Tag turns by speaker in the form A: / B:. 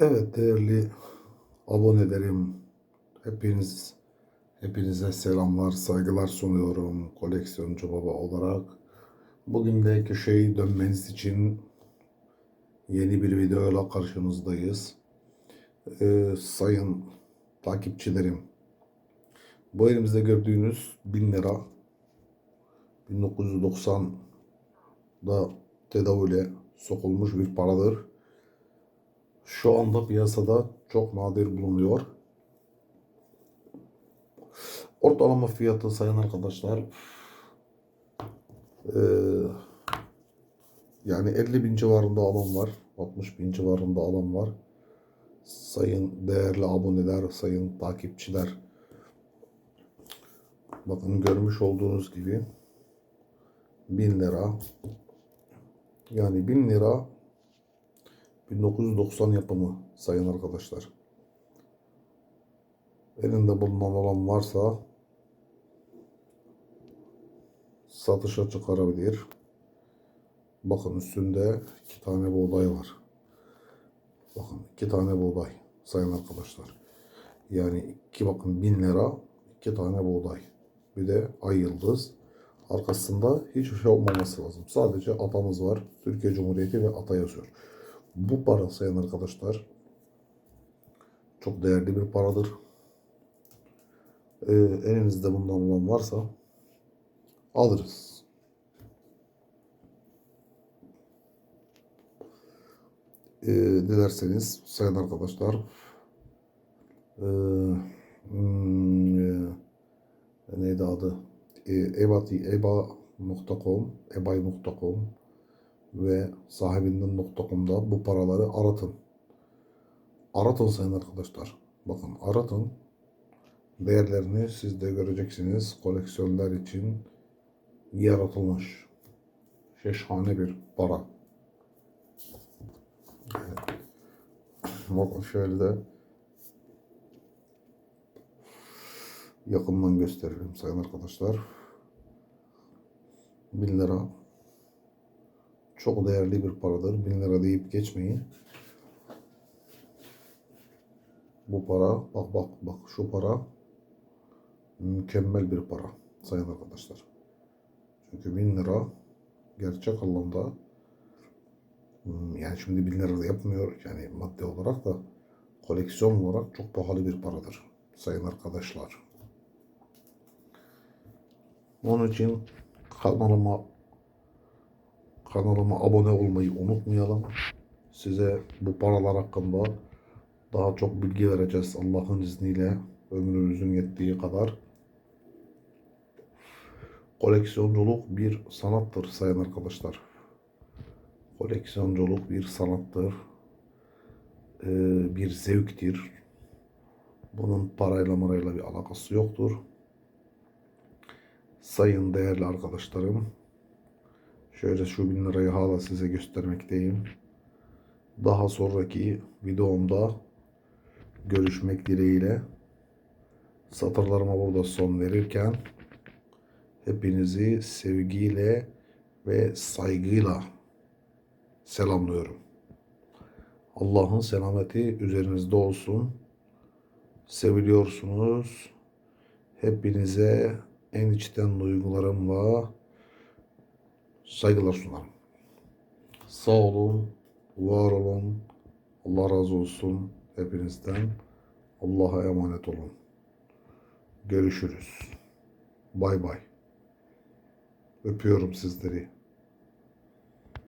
A: Evet değerli abonelerim, hepiniz hepinize selamlar, saygılar sunuyorum koleksiyoncu baba olarak. Bugün de köşeyi dönmeniz için yeni bir videoyla karşınızdayız. Ee, sayın takipçilerim, bu elimizde gördüğünüz 1000 lira 1990'da tedavüle sokulmuş bir paradır. Şu anda piyasada çok nadir bulunuyor. Ortalama fiyatı sayın arkadaşlar eee, yani 50 bin civarında alan var. 60 bin civarında alan var. Sayın değerli aboneler, sayın takipçiler. Bakın görmüş olduğunuz gibi 1000 lira yani 1000 lira 1990 yapımı sayın arkadaşlar. Elinde bulunan olan varsa satışa çıkarabilir. Bakın üstünde iki tane buğday var. Bakın iki tane buğday sayın arkadaşlar. Yani iki bakın bin lira iki tane buğday. Bir de ay yıldız. Arkasında hiçbir şey olmaması lazım. Sadece atamız var. Türkiye Cumhuriyeti ve ata yazıyor. Bu para sayın arkadaşlar çok değerli bir paradır. Ee, elinizde bundan olan varsa alırız. Ee, dilerseniz sayın arkadaşlar ee, hmm, e, neydi adı? Ee, eba.com ebay.com ve sahibinden.com'da bu paraları aratın. Aratın sayın arkadaşlar. Bakın aratın. Değerlerini siz de göreceksiniz. Koleksiyonlar için yaratılmış. Şeşhane bir para. Evet. Bakın şöyle de yakından gösterelim sayın arkadaşlar. 1000 lira çok değerli bir paradır. 1000 lira deyip geçmeyin. Bu para bak bak bak şu para mükemmel bir para sayın arkadaşlar. Çünkü 1000 lira gerçek anlamda hmm, yani şimdi 1000 lira da yapmıyor yani madde olarak da koleksiyon olarak çok pahalı bir paradır sayın arkadaşlar. Onun için kanalıma kanalıma abone olmayı unutmayalım. Size bu paralar hakkında daha çok bilgi vereceğiz Allah'ın izniyle ömrümüzün yettiği kadar. Koleksiyonculuk bir sanattır sayın arkadaşlar. Koleksiyonculuk bir sanattır. Ee, bir zevktir. Bunun parayla marayla bir alakası yoktur. Sayın değerli arkadaşlarım, şöyle şu bin lirayı hala size göstermekteyim. Daha sonraki videomda görüşmek dileğiyle satırlarıma burada son verirken hepinizi sevgiyle ve saygıyla selamlıyorum. Allah'ın selameti üzerinizde olsun. Seviliyorsunuz. Hepinize en içten duygularımla saygılar sunarım. Sağ olun, var olun. Allah razı olsun hepinizden. Allah'a emanet olun. Görüşürüz. Bay bay. Öpüyorum sizleri.